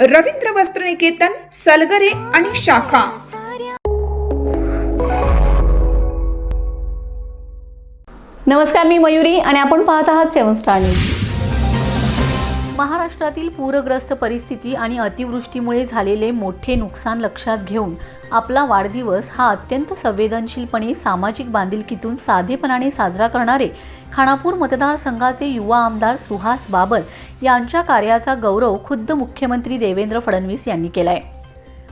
रवींद्र वस्त्रनिकेतन सलगरे आणि शाखा. नमस्कार मी मयुरी आणि आपण पाहत आहात सेवन स्टार न्यूज. महाराष्ट्रातील पूरग्रस्त परिस्थिती आणि अतिवृष्टीमुळे झालेले मोठे नुकसान लक्षात घेऊन आपला वाढदिवस हा अत्यंत संवेदनशीलपणे सामाजिक बांधिलकीतून साधेपणाने साजरा करणारे खानापूर मतदारसंघाचे युवा आमदार सुहास बाबर यांच्या कार्याचा गौरव खुद्द मुख्यमंत्री देवेंद्र फडणवीस यांनी केलाय.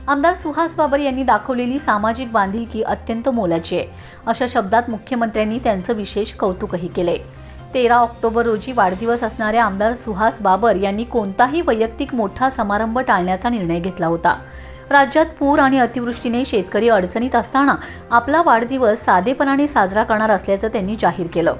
आमदार सुहास बाबर यांनी दाखवलेली सामाजिक बांधिलकी अत्यंत मोलाची आहे. अशा शब्दात मुख्यमंत्र्यांनी त्यांचं विशेष कौतुकही केलंय. तेरा ऑक्टोबर रोजी वाढदिवस असणाऱ्या आमदार सुहास बाबर यांनी कोणताही वैयक्तिक मोठा समारंभ टाळण्याचा निर्णय घेतला होता. राज्यात पूर आणि अतिवृष्टीने शेतकरी अडचणीत असताना आपला वाढदिवस साधेपणाने साजरा करणार असल्याचं त्यांनी जाहीर केलं.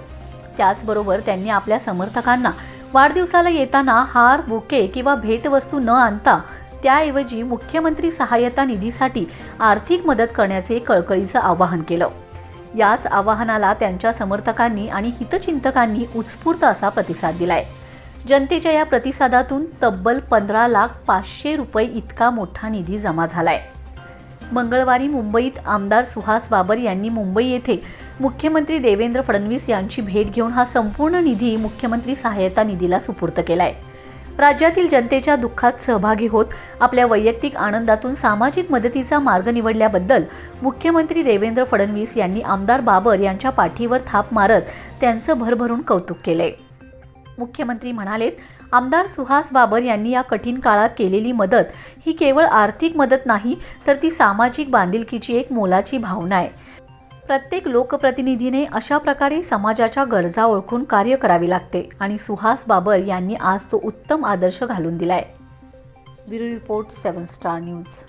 त्याचबरोबर त्यांनी आपल्या समर्थकांना वाढदिवसाला येताना हार बुके किंवा भेटवस्तू न आणता त्याऐवजी मुख्यमंत्री सहाय्यता निधीसाठी आर्थिक मदत करण्याचे कळकळीचं आवाहन केलं. याच आवाहनाला त्यांच्या समर्थकांनी आणि हितचिंतकांनी उत्स्फूर्त असा प्रतिसाद दिलाय. जनतेच्या या प्रतिसादातून तब्बल पंधरा लाख पाचशे रुपये इतका मोठा निधी जमा झालाय. मंगळवारी मुंबईत आमदार सुहास बाबर यांनी मुंबई येथे मुख्यमंत्री देवेंद्र फडणवीस यांची भेट घेऊन हा संपूर्ण निधी मुख्यमंत्री सहाय्यता निधीला सुपूर्त केलाय. राज्यातील जनतेच्या दुःखात सहभागी होत आपल्या वैयक्तिक आनंदातून सामाजिक मदतीचा मार्ग निवडल्याबद्दल मुख्यमंत्री देवेंद्र फडणवीस यांनी आमदार बाबर यांच्या पाठीवर थाप मारत त्यांचं भरभरून कौतुक केले मुख्यमंत्री म्हणालेत आमदार सुहास बाबर यांनी या कठीण काळात केलेली मदत ही केवळ आर्थिक मदत नाही तर ती सामाजिक बांधिलकीची एक मोलाची भावना आहे. प्रत्येक लोकप्रतिनिधीने अशा प्रकारे समाजाच्या गरजा ओळखून कार्य करावे लागते आणि सुहास बाबर यांनी आज तो उत्तम आदर्श घालून दिलाय. Bureau report seven star news.